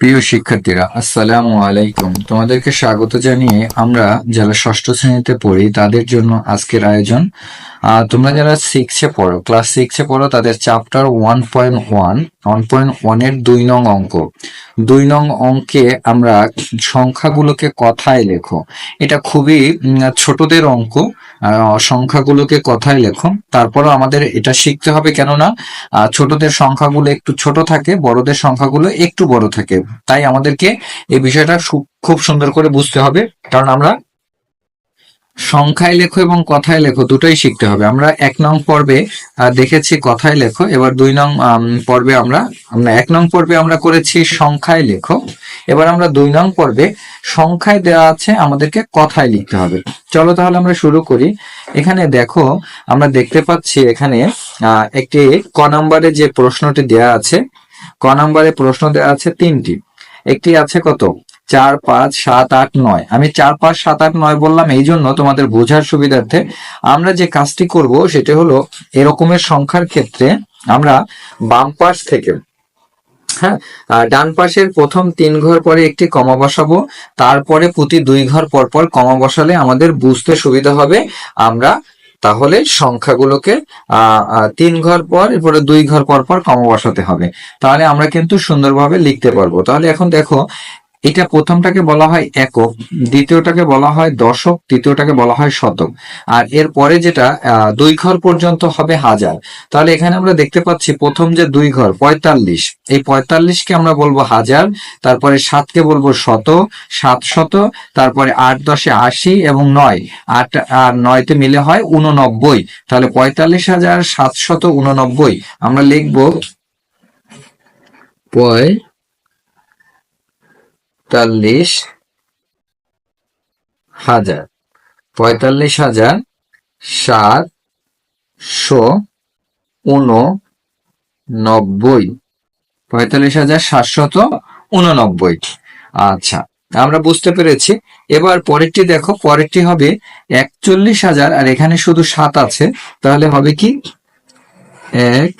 প্রিয় শিক্ষার্থীরা, আসসালামু আলাইকুম। তোমাদেরকে স্বাগত জানিয়ে আমরা যারা ষষ্ঠ শ্রেণীতে পড়ি, তাদের জন্য আজকের আয়োজন। তোমরা যারা সিক্সে পড়ো ক্লাস সিক্সে পড়ো, তাদের chapter one point one one point ওয়ানের দুই নং অঙ্ক। দুই নং অঙ্কে আমরা সংখ্যাগুলোকে কথায় লেখো। এটা খুবই ছোটদের অঙ্ক। সংখ্যাগুলোকে কথায় লেখো। তারপরও আমাদের এটা শিখতে হবে কেননা ছোটদের সংখ্যাগুলো একটু ছোট থাকে, বড়দের সংখ্যাগুলো একটু বড় থাকে। তাই আমাদেরকে এই বিষয়টা খুব সুন্দর করে বুঝতে হবে। কারণ আমরা সংখ্যায় লেখো এবং কথায় লেখো, দুটোই শিখতে হবে। আমরা এক নং পর্বে দেখেছি কথায় লেখো, এবার দুই নং পর্বে আমরা আমরা এক নং পর্বে আমরা করেছি সংখ্যায় লেখো। এবার আমরা দুই নং পর্বে সংখ্যায় দেওয়া আছে আমাদেরকে কথায় লিখতে হবে। চলো তাহলে আমরা শুরু করি। এখানে দেখো, আমরা দেখতে পাচ্ছি এখানে একটি ক নম্বরে যে প্রশ্নটি দেয়া আছে, ক নম্বরে প্রশ্ন দেওয়া আছে তিনটি। একটি আছে কত? চার পাঁচ সাত আট নয়। আমি চার পাঁচ সাত আট নয় বললাম এই জন্য তোমাদের বোঝার সুবিধার্থে আমরা যে কাজটি করব সেটা হলো এরকমের সংখ্যার ক্ষেত্রে আমরা বাম পাশ থেকে হ্যাঁ ডান পাশের প্রথম তিন ঘর পরে একটি কমা বসাবো তারপরে প্রতি দুই ঘর পর পর কমা বসালে আমাদের বুঝতে সুবিধা হবে। আমরা তাহলে সংখ্যাগুলোকে আহ, তিন ঘর পর এরপরে দুই ঘর পর পর কমা বসাতে হবে। তাহলে আমরা কিন্তু সুন্দরভাবে লিখতে পারব। তাহলে এখন দেখো এটা প্রথমটাকে বলা হয় একক, দ্বিতীয়টাকে বলা হয় দশক, তৃতীয়টাকে বলা হয় শতক। আর এর পরে যেটা দুই ঘর পর্যন্ত হবে হাজার। তাহলে এখানে আমরা দেখতে পাচ্ছি প্রথম যে দুই ঘর, পঁয়তাল্লিশ। এই পঁয়তাল্লিশকে আমরা বলব হাজার, তারপরে সাতকে বলব শত, সাত শত, তারপরে আট দশে আশি এবং নয়। আট আর নয়তে মিলে হয় উননব্বই তাহলে পঁয়তাল্লিশ হাজার সাতশত উননব্বই আমরা লিখব পঁয়তাল্লিশ হাজার। পঁয়তাল্লিশ হাজার সাতশো উননব্বই। পঁয়তাল্লিশ হাজার সাতশত উননব্বই। আচ্ছা আমরা বুঝতে পেরেছি। এবার পরেরটি দেখো, পরেরটি হবে একচল্লিশ হাজার, আর এখানে শুধু সাত আছে। তাহলে হবে কি? এক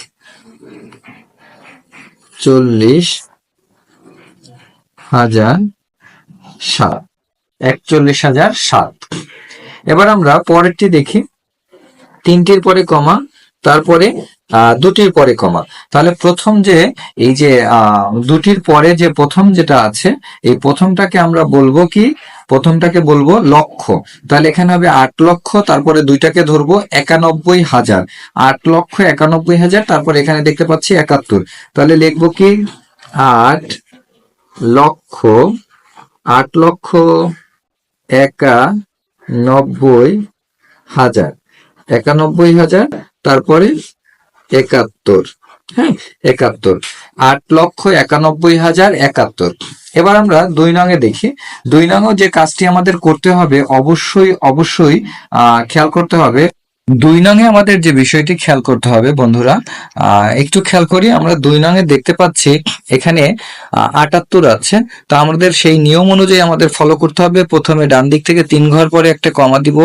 চল্লিশ হাজার সাত, একচল্লিশ হাজার সাত। এবার আমরা পরেরটি দেখি। তিনটির পরে কমা, তারপরে দুটির পরে কমা। তাহলে প্রথম যে, এই যে দুটির পরে যে প্রথম যেটা আছে, এই প্রথমটাকে আমরা বলব কি? প্রথমটাকে বলব লক্ষ তাহলে এখানে হবে আট লক্ষ, তারপরে দুইটাকে ধরবো একানব্বই হাজার। আট লক্ষ একানব্বই হাজার, তারপরে এখানে দেখতে পাচ্ছি একাত্তর। তাহলে লিখব কি? আট লক্ষ, আট লক্ষ একানব্বই হাজার। একানব্বই হাজার, তারপরে একাত্তর। হ্যাঁ একাত্তর। আট লক্ষ, একানব্বই হাজার, একাত্তর। এবার আমরা দুই নঙে দেখি। দুই নঙে যে কাজটি আমাদের করতে হবে, অবশ্যই অবশ্যই খেয়াল করতে হবে। দুই নঙে আমাদের যে বিষয়টি খেয়াল করতে হবে, বন্ধুরা একটু খেয়াল করি, আমরা দুই নঙে দেখতে পাচ্ছি এখানে আটাত্তর আছে। তো আমাদের সেই নিয়ম অনুযায়ী আমাদের ফলো করতে হবে। প্রথমে ডান দিক থেকে তিন ঘর পরে একটা কমা দিব।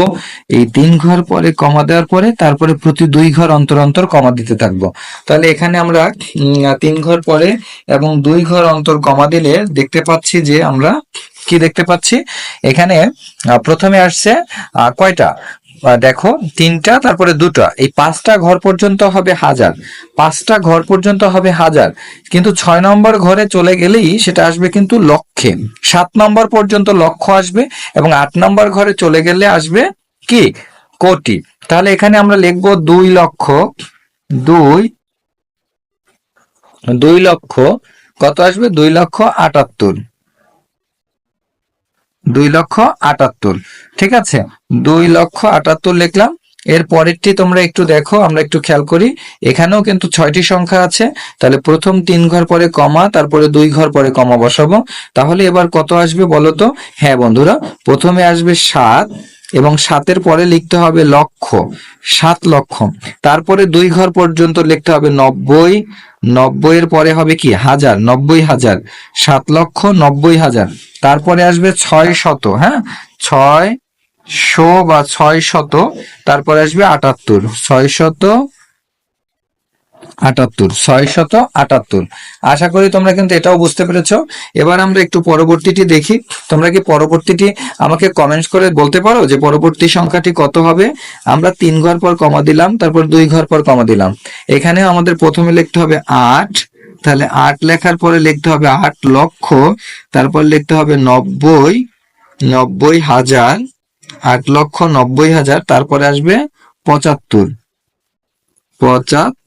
এই তিন ঘর পরে কমা দেওয়ার পরে তারপরে প্রতি দুই ঘর অন্তর অন্তর কমা দিতে থাকব। তাহলে এখানে আমরা তিন ঘর পরে এবং দুই ঘর অন্তর কমা দিলে দেখতে পাচ্ছি যে আমরা কি দেখতে পাচ্ছি? এখানে প্রথমে আসছে কয়টা? দেখো, তিনটা, তারপরে দুটা। এই পাঁচটা ঘর পর্যন্ত হবে হাজার। পাঁচটা ঘর পর্যন্ত হবে হাজার। কিন্তু ছয় নম্বর ঘরে চলে গেলেই সেটা আসবে কিন্তু লক্ষে। সাত নম্বর পর্যন্ত লক্ষ আসবে এবং আট নম্বর ঘরে চলে গেলে আসবে কি? কোটি। তাহলে এখানে আমরা লিখব দুই লক্ষ, দুই দুই লক্ষ, কত আসবে? দুই লক্ষ আটাত্তর। দুই লক্ষ আটাত্তর। ঠিক আছে? দুই লক্ষ আটাত্তর লিখলাম। এর পরেরটি তোমরা একটু দেখো, আমরা একটু খেয়াল করি। এখানেও কিন্তু ছয়টি সংখ্যা আছে। তাহলে প্রথম তিন ঘর পরে কমা, তারপরে দুই ঘর পরে কমা বসাবো। তাহলে এবার কত আসবে বলো তো? হ্যাঁ বন্ধুরা, প্রথমে আসবে সাত এবং সাতের পরে লিখতে হবে লক্ষ, সাত লক্ষ। তারপরে দুই ঘর পর্যন্ত লিখতে হবে নব্বই নব্বই এর পরে হবে কি? হাজার, নব্বই হাজার। সাত লক্ষ, নব্বই হাজার। তারপরে আসবে ছয় শত হ্যাঁ? ছয় শো বা ছয় শত, তারপরে আসবে আটাত্তর। ছয় শত আটাত্তর ছয় শত আটাত্তর। আশা করি তোমরা কিন্তু এটাও বুঝতে পেরেছ। এবার আমরা একটু পরবর্তীটি দেখি। তোমরা কি পরবর্তীটি আমাকে কমেন্টস করে বলতে পারো যে পরবর্তী সংখ্যাটি কত হবে? আমরা তিন ঘর পর কমা দিলাম, তারপর দুই ঘর পর কমা দিলাম। এখানেও আমাদের প্রথমে লিখতে হবে আট, তাহলে আট লেখার পরে লিখতে হবে আট লক্ষ, তারপর লিখতে হবে নব্বই নব্বই হাজার, আট লক্ষ নব্বই হাজার, তারপরে আসবে পঁচাত্তর। পঁচাত্তর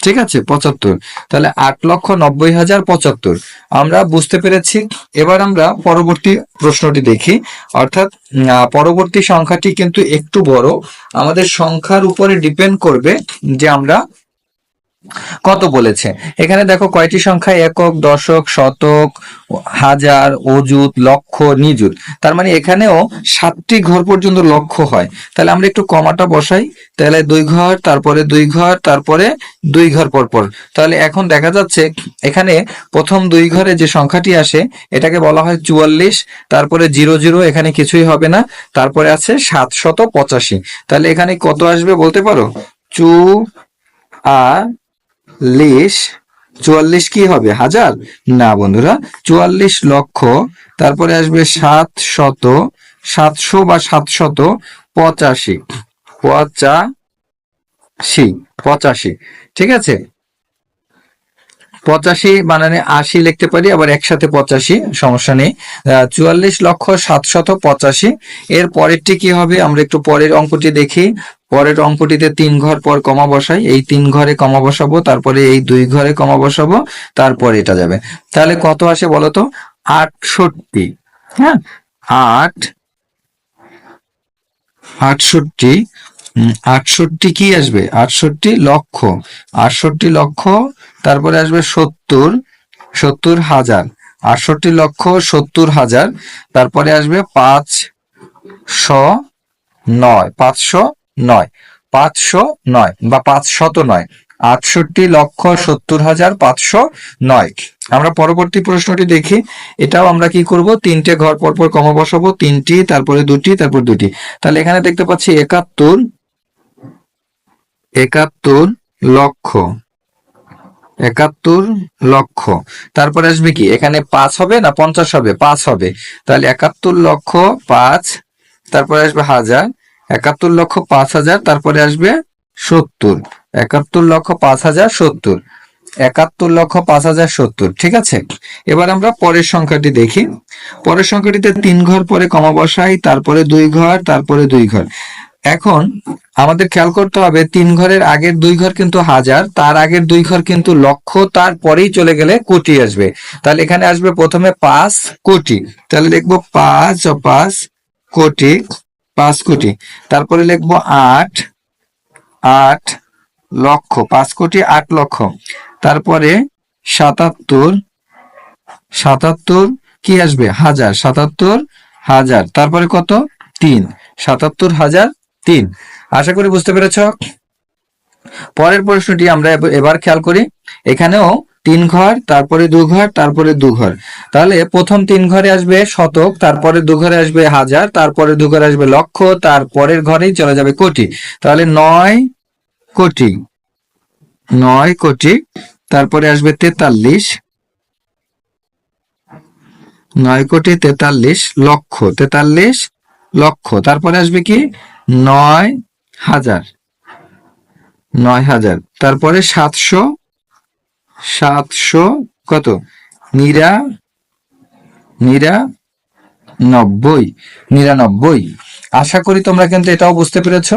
ঠিক আছে, পঁচাত্তর। তাহলে আট লক্ষ নব্বই হাজার পঁচাত্তর। আমরা বুঝতে পেরেছি। এবার আমরা পরবর্তী প্রশ্নটি দেখি। অর্থাৎ পরবর্তী সংখ্যাটি কিন্তু একটু বড়। আমাদের সংখ্যার উপরে ডিপেন্ড করবে যে আমরা কত বলেছে? এখানে দেখো কয়টি সংখ্যা? একক, দশক, শতক, হাজার, অযুত, লক্ষ, নিযুত। তার মানে এখানেও সাতটি ঘর পর্যন্ত লক্ষ হয়। তাহলে আমরা একটু কমাটা বসাই। তাহলে দুই ঘর, তারপরে দুই ঘর, তারপরে দুই ঘর পর পর তাহলে এখন দেখা যাচ্ছে এখানে প্রথম দুই ঘরে যে সংখ্যাটি আসে, এটাকে বলা হয় চুয়াল্লিশ, তারপরে জিরো জিরো, এখানে কিছুই হবে না। তারপরে আছে সাতশত পঁচাশি। তাহলে এখানে কত আসবে বলতে পারো? চু আ লিশ, চুয়াল্লিশ কি হবে? হাজার? না বন্ধুরা, চুয়াল্লিশ লক্ষ, তারপরে আসবে সাত শত, সাতশো বা সাতশত পঁচাশি। পঁচাশি পঁচাশি, ঠিক আছে? পঁচাশি বানানে আশি লিখতে পারি আবার একসাথে পঁচাশি সমস্যা নেই। চুয়াল্লিশ লক্ষ সাতশত পঁচাশি। এর পরেরটি কি হবে? আমরা একটু পরের অঙ্কটি দেখি। পরের অঙ্কটিতে তিন ঘর পর কমা বসাই। এই তিন ঘরে কমা বসাবো তারপরে এই দুই ঘরে কমা বসাবো তারপরে এটা যাবে। তাহলে কত আসে বলতো আটষট্টি। হ্যাঁ। আট আটষট্টি আটষট্টি কি আসবে? আটষট্টি লক্ষ। আটষট্টি লক্ষ, তারপরে আসবে সত্তর সত্তর হাজার। আটষট্টি লক্ষ, সত্তর হাজার। তারপরে আসবে পাঁচ নয় পাঁচশো নয় পাঁচশো নয় বা পাঁচশত নয়। আটষট্টি লক্ষ, সত্তর হাজার পাঁচশো নয়। আমরা পরবর্তী প্রশ্নটি দেখি। এটাও আমরা কি করব? তিনটে ঘর পর পর কমা বসাবো তিনটি, তারপরে দুটি, তারপর দুটি। তাহলে এখানে দেখতে পাচ্ছি একাত্তর একাত্তর লক্ষ। একাত্তর লক্ষ। তারপরে আসবে কি? এখানে পাঁচ হবে না পঞ্চাশ হবে? পাঁচ হবে। তাহলে একাত্তর লক্ষ পাঁচ, তারপরে আসবে হাজার। একাত্তর লক্ষ পাঁচ হাজার, তারপরে আসবে সত্তর। একাত্তর লক্ষ পাঁচ হাজার, সত্তর। একাত্তর লক্ষ পাঁচ হাজার, সত্তর। ঠিক আছে? এবার আমরা পরের সংখ্যাটি দেখি। পরের সংখ্যাটিতে তিন ঘর পরে কমা বসাই, তারপরে দুই ঘর, তারপরে দুই ঘর। এখন আমাদের খেয়াল করতে হবে, তিন ঘরের আগের দুই ঘর কিন্তু হাজার, তার আগের দুই ঘর কিন্তু লক্ষ, তারপরেই চলে গেলে কোটি আসবে। তাহলে এখানে আসবে প্রথমে পাঁচ কোটি। তাহলে লিখব পাঁচ ও পাঁচ কোটি পাঁচ কোটি। তারপরে লিখব আট আট লক্ষ, পাঁচ কোটি আট লক্ষ। তারপরে সাতাত্তর সাতাত্তর কি আসবে? হাজার, সাতাত্তর হাজার। তারপরে কত? তিন। সাতাত্তর হাজার তিন। আশা করি বুঝতে পেরেছ? পরের প্রশ্নটি আমরা এব- এবার খেয়াল করি। এখানেও তিন ঘর, তারপরে দু ঘর, তারপরে দু ঘর। তাহলে প্রথম তিন ঘরে আসবে শতক, তারপরে দু ঘরে আসবে হাজার, তারপরে দু ঘরে আসবে লক্ষ, তারপরের ঘরেই চলে যাবে কোটি। তাহলে নয় কোটি। নয় কোটি, তারপরে আসবে তেতাল্লিশ। নয় কোটি তেতাল্লিশ লক্ষ তেতাল্লিশ লক্ষ। তারপরে আসবে কি? নয় হাজার। নয় হাজার। তারপরে সাতশো সাতশো কত? নিরা নিরা নব্বই। নিরানব্বই। আশা করি তোমরা কিন্তু এটাও বুঝতে পেরেছ।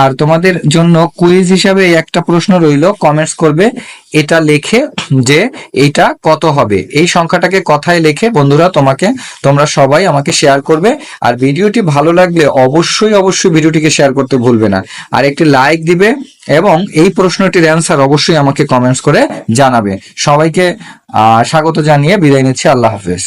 আর তোমাদের জন্য কুইজ হিসাবে একটা প্রশ্ন রইল কমেন্টস করবে, এটা লেখে যে এটা কত হবে। এই সংখ্যাটাকে কথায় লেখে বন্ধুরা তোমাকে, তোমরা সবাই আমাকে শেয়ার করবে। আর ভিডিওটি ভালো লাগলে অবশ্যই অবশ্যই ভিডিওটিকে শেয়ার করতে ভুলবে না। আর একটি লাইক দিবে এবং এই প্রশ্নটির অ্যান্সার অবশ্যই আমাকে কমেন্টস করে জানাবে। সবাইকে স্বাগত জানিয়ে বিদায় নিচ্ছি। আল্লাহ হাফেজ।